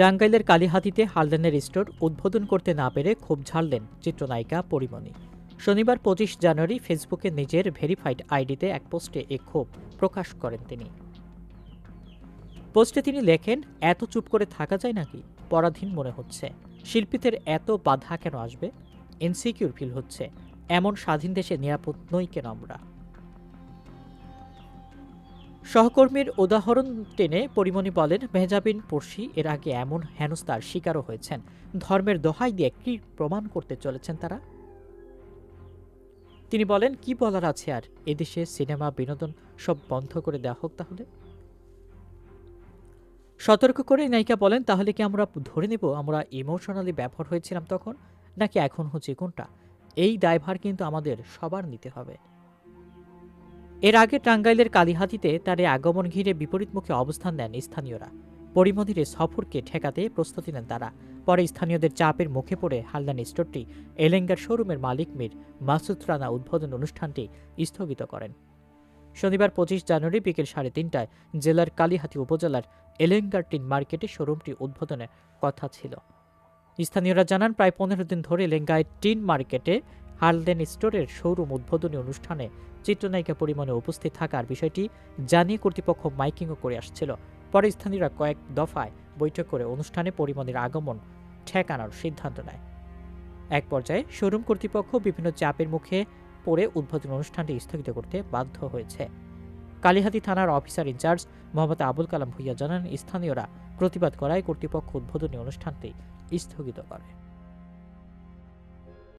টাঙ্গাইলের কালীহাতিতে হালদানের স্টোর উদ্বোধন করতে না পেরে ক্ষোভ ঝাড়লেন চিত্রনায়িকা পরিমণি। শনিবার পঁচিশ জানুয়ারি ফেসবুকে নিজের ভেরিফাইড আইডিতে এক পোস্টে এ ক্ষোভ প্রকাশ করেন তিনি। পোস্টে তিনি লেখেন, এত চুপ করে থাকা যায় নাকি? পরাধীন মনে হচ্ছে। শিল্পীদের এত বাধা কেন আসবে? ইনসিকিউর ফিল হচ্ছে। এমন স্বাধীন দেশে নিরাপদ নই কেন আমরা? সহকর্মীর উদাহরণ টেনে পরিমণি বলেন, মেহজাবিন পড়শি এর আগে এমন হেনস্তার শিকারও হয়েছেন। ধর্মের দোহাই দিয়ে কি প্রমাণ করতে চলেছেন তারা? তিনি বলেন, কি বলার আছে আর? এদেশে সিনেমা, বিনোদন সব বন্ধ করে দেওয়া হোক তাহলে? সতর্ক করে নায়িকা বলেন, তাহলে কি আমরা ধরে নেব আমরা ইমোশনালি ব্যবহার হয়েছিলাম তখন? নাকি এখন হচ্ছে কোনটা? এই দায়ভার কিন্তু আমাদের সবার নিতে হবে। এর আগে টাঙ্গাইলের কালীহাতিতে তার আগমন ঘিরে বিপরীতমুখী অবস্থান নেন স্থানীয়রা। পরিমণির এই সফরকে ঠেকাতে প্রস্তুতি নেন তারা। পরে স্থানীয়দের চাপের মুখে পড়ে হালদান স্টোরটি এলেঙ্গার শোরুমের মালিক মীর মাসুদ রানা উদ্বোধন অনুষ্ঠানটি স্থগিত করেন। শনিবার পঁচিশ জানুয়ারি বিকেল সাড়ে তিনটায় জেলার কালীহাতি উপজেলার এলেঙ্গার টিন মার্কেটে শোরুমটি উদ্বোধনের কথা ছিল। স্থানীয়রা জানান, প্রায় পনেরো দিন ধরে এলেঙ্গায় টিন মার্কেটে হালদেন স্টোরের শোরুম উদ্বোধনী অনুষ্ঠানে চিত্রনায়িকা পরিমাণে উপস্থিত থাকার বিষয়টি জানিয়ে কর্তৃপক্ষ মাইকিংও করে আসছিল। পরে স্থানীয়রা কয়েক দফায় বৈঠক করে অনুষ্ঠানে পরিমণির আগমন ঠেকানোর সিদ্ধান্ত নেয়। এক পর্যায়ে শোরুম কর্তৃপক্ষ বিভিন্ন চাপের মুখে পড়ে উদ্বোধন অনুষ্ঠানটি স্থগিত করতে বাধ্য হয়েছে। কালীহাতি থানার officer in charge Mohammad Abul Kalam Bhuiyan জানান, স্থানীয়রা প্রতিবাদ করায় কর্তৃপক্ষ উদ্বোধনী অনুষ্ঠানটি স্থগিত করে।